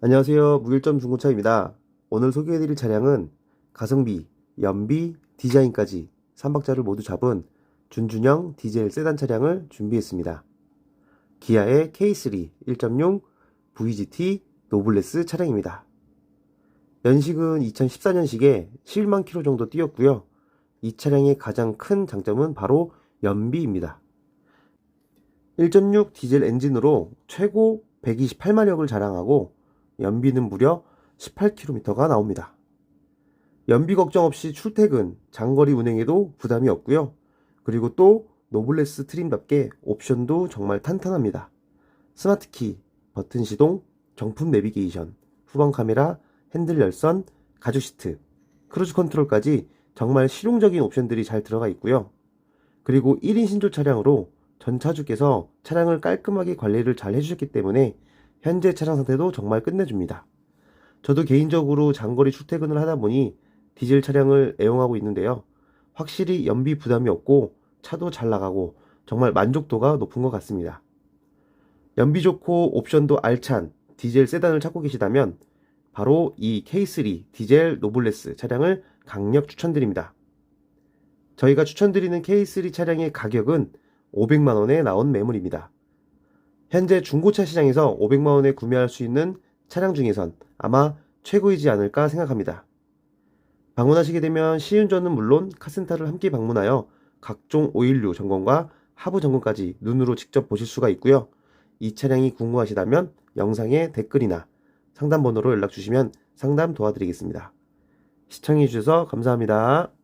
안녕하세요. 무일점 중고차입니다. 오늘 소개해드릴 차량은 가성비, 연비, 디자인까지 3박자를 모두 잡은 준준형 디젤 세단 차량을 준비했습니다. 기아의 K3 1.6 VGT 노블레스 차량입니다. 연식은 2014년식에 11만 킬로 정도 뛰었고요. 이 차량의 가장 큰 장점은 바로 연비입니다. 1.6 디젤 엔진으로 최고 128마력을 자랑하고 연비는 무려 18km가 나옵니다. 연비 걱정 없이 출퇴근, 장거리 운행에도 부담이 없고요. 그리고 또 노블레스 트림답게 옵션도 정말 탄탄합니다. 스마트키, 버튼 시동, 정품 내비게이션, 후방 카메라, 핸들 열선, 가죽 시트, 크루즈 컨트롤까지 정말 실용적인 옵션들이 잘 들어가 있고요. 그리고 1인 신조 차량으로 전 차주께서 차량을 깔끔하게 관리를 잘 해주셨기 때문에 현재 차량 상태도 정말 끝내줍니다. 저도 개인적으로 장거리 출퇴근을 하다 보니 디젤 차량을 애용하고 있는데요. 확실히 연비 부담이 없고 차도 잘 나가고 정말 만족도가 높은 것 같습니다. 연비 좋고 옵션도 알찬 디젤 세단을 찾고 계시다면 바로 이 K3 디젤 노블레스 차량을 강력 추천드립니다. 저희가 추천드리는 K3 차량의 가격은 500만원에 나온 매물입니다. 현재 중고차 시장에서 500만 원에 구매할 수 있는 차량 중에선 아마 최고이지 않을까 생각합니다. 방문하시게 되면 시운전은 물론 카센터를 함께 방문하여 각종 오일류 점검과 하부 점검까지 눈으로 직접 보실 수가 있고요. 이 차량이 궁금하시다면 영상에 댓글이나 상담 번호로 연락 주시면 상담 도와드리겠습니다. 시청해 주셔서 감사합니다.